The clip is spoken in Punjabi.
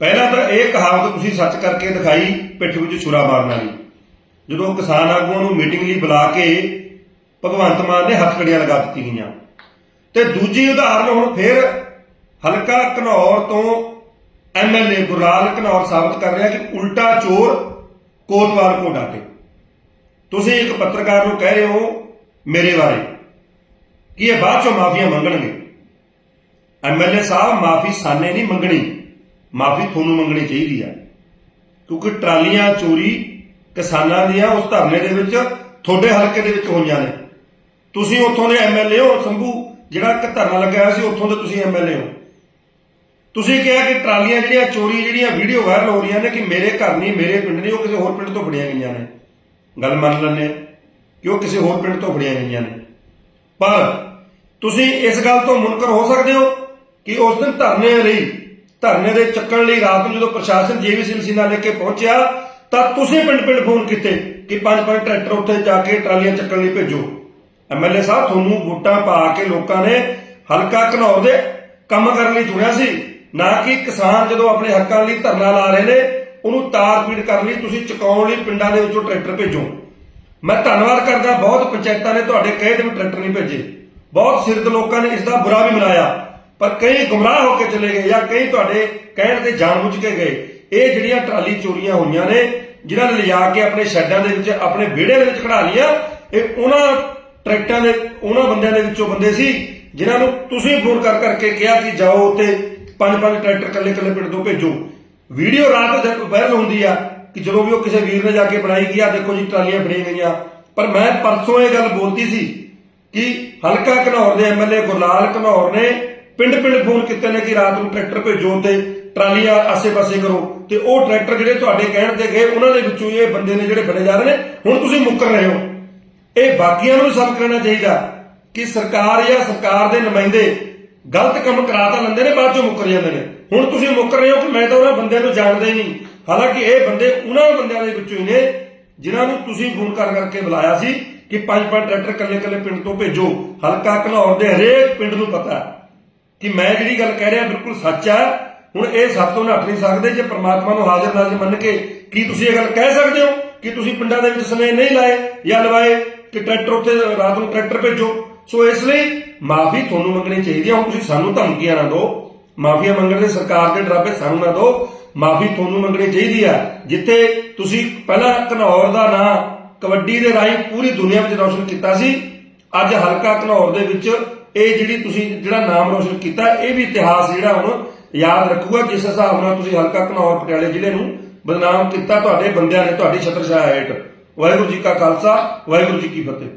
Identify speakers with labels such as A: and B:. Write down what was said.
A: ਪਹਿਲਾਂ ਤਾਂ ਇਹ ਕਹਾਵਤ ਤੁਸੀਂ ਸੱਚ ਕਰਕੇ ਦਿਖਾਈ ਪਿੱਠ ਵਿੱਚ ਛੁਰਾ ਮਾਰਨ ਵਾਲੀ। ਜਦੋਂ ਕਿਸਾਨ ਆਗੂਆਂ ਨੂੰ ਮੀਟਿੰਗ ਲਈ ਬੁਲਾ ਕੇ ਭਗਵੰਤ ਮਾਨ ਨੇ ਹੱਥ ਕੜੀਆਂ ਲਗਾ ਦਿੱਤੀ ਗਈਆਂ। ਤੇ ਦੂਜੀ ਉਦਾਹਰਨ ਹੁਣ ਫਿਰ ਹਲਕਾ ਘਨੌਰ ਤੋਂ ਐਮਐਲਏ ਗੁਰਾਲ ਘਨੌਰ ਸਾਬਤ ਕਰ ਰਿਹਾ ਕਿ ਉਲਟਾ ਚੋਰ ਕੋਤਵਾਲ ਕੋ ਡਾਟੇ। ਤੁਸੀਂ ਇੱਕ ਪੱਤਰਕਾਰ ਨੂੰ ਕਹਿ ਰਹੇ ਹੋ, ਮੇਰੇ ਬਾਰੇ, ਕਿ ਇਹ ਬਾਅਦ ਚੋਂ ਮਾਫੀਆਂ ਮੰਗਣਗੇ। ਐਮਐਲਏ ਸਾਹਿਬ, ਮਾਫੀ ਸਾਨੇ ਨਹੀਂ ਮੰਗਣੀ। ਮਾਫੀ ਤੁਹਾਨੂੰ ਮੰਗਣੀ ਚਾਹੀਦੀ ਹੈ ਕਿਉਂਕਿ ਟਰਾਲੀਆਂ, ਚੋਰੀ, ਕਿਸਾਨਾਂ ਦੀਆਂ ਉਸ ਧਰਨੇ ਦੇ ਵਿੱਚ, ਤੁਹਾਡੇ ਹਲਕੇ ਦੇ ਵਿੱਚ ਹੋਈਆਂ ਨੇ। ਤੁਸੀਂ ਉੱਥੋਂ ਦੇ ਐਮਐਲਏ ਹੋ, ਸੰਭੂ, ਜਿਹੜਾ ਇੱਕ ਧਰਨਾ ਲੱਗਿਆ ਹੋਇਆ ਸੀ, ਉੱਥੋਂ ਦੇ ਤੁਸੀਂ ਐਮਐਲਏ ਹੋ। ਤੁਸੀਂ ਕਿਹਾ ਕਿ ਟਰਾਲੀਆਂ ਜਿਹੜੀਆਂ, ਚੋਰੀ ਜਿਹੜੀਆਂ ਵੀਡੀਓ ਵਾਇਰਲ ਹੋ ਰਹੀਆਂ ਨੇ ਕਿ ਮੇਰੇ ਘਰ ਨਹੀਂ, ਮੇਰੇ ਪਿੰਡ ਨਹੀਂ, ਉਹ ਕਿਸੇ ਹੋਰ ਪਿੰਡ ਤੋਂ ਫੜੀਆਂ ਗਈਆਂ ਨੇ। ਗੱਲ ਮੰਨ ਲੈਂਦੇ ਕਿ ਉਹ ਕਿਸੇ ਹੋਰ ਪਿੰਡ ਤੋਂ ਫੜੀਆਂ ਗਈਆਂ ਨੇ। ਪਰ ਤੁਸੀਂ ਇਸ ਗੱਲ ਤੋਂ ਮੁਨਕਰ ਹੋ ਸਕਦੇ ਹੋ ਕਿ ਉਸ ਦਿਨ ਧਰਨੇ ਲਈ ਧਰਨੇ ਦੇ ਚੱਕਣ ਲਈ ਰਾਤ ਨੂੰ ਜਦੋਂ ਪ੍ਰਸ਼ਾਸਨ ਜੇਵੀਸੀ ਮਸ਼ੀਨਾਂ ਲੈ ਕੇ ਪਹੁੰਚਿਆ, ਤਾਂ ਤੁਸੀਂ ਪਿੰਡ ਪਿੰਡ ਫੋਨ ਕੀਤੇ ਕਿ ਪੰਜ ਪੰਜ ਟਰੈਕਟਰ ਉੱਥੇ ਜਾ ਕੇ ਟਰਾਲੀਆਂ ਚੱਕਣ ਲਈ ਭੇਜੋ। ਐਮਐਲਏ ਸਾਹਿਬ ਤੁਹਾਨੂੰ ਵੋਟਾਂ ਪਾ ਕੇ ਲੋਕਾਂ ਨੇ ਹਲਕਾ ਘਨੌਰ ਦੇ ਕੰਮ ਕਰਨ ਲਈ ਚੁਣਿਆ ਸੀ। ਨਾ ਕਿ ਕਿਸਾਨ ਜਦੋਂ ਆਪਣੇ ਹੱਕਾਂ ਲਈ ਧਰਨਾ ਲਾ ਰਹੇ ਨੇ, ਉਹਨੂੰ ਤਾਰ ਪੀੜ ਕਰਨ ਲਈ ਤੁਸੀਂ ਚੁਕਾਉਣ ਲਈ ਪਿੰਡਾਂ ਦੇ ਵਿੱਚੋਂ ਟਰੈਕਟਰ ਭੇਜੋ। ਮੈਂ ਧੰਨਵਾਦ ਕਰਦਾ, ਬਹੁਤ ਪੰਚਾਇਤਾਂ ਨੇ ਤੁਹਾਡੇ ਕਹੇ ਤੇ ਵੀ ਟਰੈਕਟਰ ਨਹੀਂ ਭੇਜੇ। ਬਹੁਤ ਸਿਰਦ ਲੋਕਾਂ ਨੇ ਇਸ ਦਾ ਬੁਰਾ ਵੀ ਮਨਾਇਆ। ਪਰ ਕਈ ਗੁੰਮਰਾਹ ਹੋ ਕੇ ਚਲੇ ਗਏ ਜਾਂ ਕਈ ਤੁਹਾਡੇ ਕਹਿਣ ਤੇ ਜਾਣਬੁੱਝ ਕੇ ਗਏ। ਇਹ ਜਿਹੜੀਆਂ ਟਰਾਲੀ ਚੋਰੀਆਂ ਹੋਈਆਂ ਨੇ, ਜਿਨ੍ਹਾਂ ਨੇ ਲਿਜਾ ਕੇ ਆਪਣੇ ਸ਼ੈੱਡਾਂ ਦੇ ਵਿੱਚ, ਆਪਣੇ ਵਿਹੜੇ ਦੇ ਵਿੱਚ ਖੜਾ ਲੀਆਂ, ਇਹ ਉਹਨਾਂ ਟਰੈਕਟਰਾਂ ਦੇ, ਉਹਨਾਂ ਬੰਦਿਆਂ ਦੇ ਵਿੱਚੋਂ ਬੰਦੇ ਸੀ, ਜਿਨ੍ਹਾਂ ਨੂੰ ਤੁਸੀਂ ਫੋਨ ਕਰ ਕਰਕੇ ਕਿਹਾ ਕਿ ਜਾਓ ਉੱਤੇ ਪੰਜ ਪੰਜ ਟਰੈਕਟਰ ਇਕੱਲੇ ਇਕੱਲੇ ਪਿੰਡ ਤੋਂ ਭੇਜੋ। ਵੀਡੀਓ ਰਾਤ ਵਾਇਰਲ ਹੁੰਦੀ ਆ ਕਿ ਜਦੋਂ ਵੀ ਉਹ ਕਿਸੇ ਵੀਰ ਨੇ ਜਾ ਕੇ ਬਣਾਈ ਗਿਆ ਦੇਖੋ ਜੀ ਟਰਾਲੀਆਂ ਫੜੀਆਂ ਗਈਆਂ। ਪਰ ਮੈਂ ਪਰਸੋਂ ਇਹ ਗੱਲ ਬੋਲਤੀ ਸੀ ਕਿ ਹਲਕਾ ਘਨੌਰ ਦੇ ਐਮਐਲਏ ਗੁਰਲਾਲ ਘਨੌਰ ਨੇ ਪਿੰਡ ਪਿੰਡ ਫੋਨ ਕੀਤੇ ਨੇ ਕਿ ਰਾਤ ਨੂੰ ਟਰੈਕਟਰ ਭੇਜੋ ਤੇ ਟਰਾਲੀਆਂ ਆਸੇ-ਪਾਸੇ ਕਰੋ। ਤੇ ਉਹ ਟਰੈਕਟਰ ਜਿਹੜੇ ਤੁਹਾਡੇ ਕਹਿਣ ਤੇ ਗਏ, ਉਹਨਾਂ ਦੇ ਵਿੱਚੋਂ ਇਹ ਬੰਦੇ ਨੇ ਜਿਹੜੇ ਬਣੇ ਜਾ ਰਹੇ ਨੇ, ਹੁਣ ਤੁਸੀਂ ਮੁੱਕਰ ਰਹੇ ਹੋ। ਇਹ ਬਾਕੀਆਂ ਨੂੰ ਵੀ ਸਬਕ ਲੈਣਾ ਚਾਹੀਦਾ ਕਿ ਸਰਕਾਰ ਜਾਂ ਸਰਕਾਰ ਦੇ ਨੁਮਾਇੰਦੇ ਗਲਤ ਕੰਮ ਕਰਾ ਤਾਂ ਲੈਂਦੇ ਨੇ, ਬਾਅਦ ਚੋਂ ਮੁੱਕਰ ਜਾਂਦੇ ਨੇ। ਹੁਣ ਤੁਸੀਂ ਮੁੱਕਰ ਰਹੇ ਹੋ ਕਿ ਮੈਂ ਤਾਂ ਉਹਨਾਂ ਬੰਦਿਆਂ ਨੂੰ ਜਾਣਦਾ ਹੀ ਨਹੀਂ। ਹਾਲਾਂਕਿ ਇਹ ਬੰਦੇ ਉਹਨਾਂ ਬੰਦਿਆਂ ਦੇ ਵਿੱਚੋਂ ਹੀ ਨੇ, ਜਿਨ੍ਹਾਂ ਨੂੰ ਤੁਸੀਂ ਫੋਨ ਕਰ ਕਰਕੇ ਬੁਲਾਇਆ ਸੀ ਕਿ ਪੰਜ ਪੰਜ ਟਰੈਕਟਰ ਕੱਲੇ ਕੱਲੇ ਪਿੰਡ ਤੋਂ ਭੇਜੋ। ਹਲਕਾ ਘਨੌਰ ਦੇ ਹਰੇਕ ਪਿੰਡ ਨੂੰ ਪਤਾ ਕਿ ਮੈਂ ਜਿਹੜੀ ਗੱਲ ਕਹਿ ਰਿਹਾ ਬਿਲਕੁਲ ਸੱਚ ਹੈ ਹੁਣ ਇਹ ਸਭ ਤੋਂ ਨੱਠ ਨਹੀਂ ਸਕਦੇ ਜੇ ਪ੍ਰਮਾਤਮਾ ਨੂੰ ਹਾਜ਼ਰ ਨਾਜ਼ਰ ਮੰਨ ਕੇ ਕੀ ਤੁਸੀਂ ਇਹ ਗੱਲ ਕਹਿ ਸਕਦੇ ਹੋ ਕਿ ਤੁਸੀਂ ਪਿੰਡਾਂ ਦੇ ਵਿੱਚ ਸਮੇਂ ਨਹੀਂ ਲਾਏ ਜਾਂ ਲਵਾਏ ਕਿ ਟਰੈਕਟਰ ਉੱਤੇ ਰਾਤ ਨੂੰ ਟਰੈਕਟਰ ਭੇਜੋ? ਸੋ ਇਸ ਲਈ ਮਾਫੀ ਤੁਹਾਨੂੰ ਮੰਗਣੀ ਚਾਹੀਦੀ ਹੈ ਹੁਣ ਤੁਸੀਂ ਸਾਨੂੰ ਧਮਕੀਆਂ ਨਾ ਦਿਓ। ਮਾਫੀਆ ਮੰਗਣ ਦੇ ਸਰਕਾਰ ਦੇ ਡਰਾਬੇ ਸਾਨੂੰ ਨਾ ਦਿਓ। ਮਾਫੀ ਤੁਹਾਨੂੰ ਮੰਗਣੀ ਚਾਹੀਦੀ ਆ, ਜਿੱਥੇ ਤੁਸੀਂ ਪਹਿਲਾਂ ਘਨੌਰ ਦਾ ਨਾਂ, ਕਬੱਡੀ ਦੇ ਰਾਹੀਂ ਪੂਰੀ ਦੁਨੀਆ ਵਿੱਚ ਰੌਸ਼ਨ ਕੀਤਾ ਸੀ। ਅੱਜ ਹਲਕਾ ਘਨੌਰ ਦੇ ਵਿੱਚ ਇਹ ਜਿਹੜੀ ਤੁਸੀਂ ਜਿਹੜਾ ਨਾਮ ਰੋਸ਼ਨ ਕੀਤਾ, ਇਹ ਵੀ ਇਤਿਹਾਸ ਜਿਹੜਾ ਹੁਣ ਯਾਦ ਰੱਖੂਗਾ, ਜਿਸ ਹਿਸਾਬ ਨਾਲ ਤੁਸੀਂ ਹਲਕਾ ਘਨੌਰ ਪਟਿਆਲੇ ਜ਼ਿਲ੍ਹੇ ਨੂੰ ਬਦਨਾਮ ਕੀਤਾ ਤੁਹਾਡੇ ਬੰਦਿਆਂ ਨੇ, ਤੁਹਾਡੀ ਛਤਰਛਾਇਆ ਹੇਠ। ਵਾਹਿਗੁਰੂ ਜੀ ਕਾ ਖਾਲਸਾ, ਵਾਹਿਗੁਰੂ ਜੀ ਕੀ ਫਤਿਹ।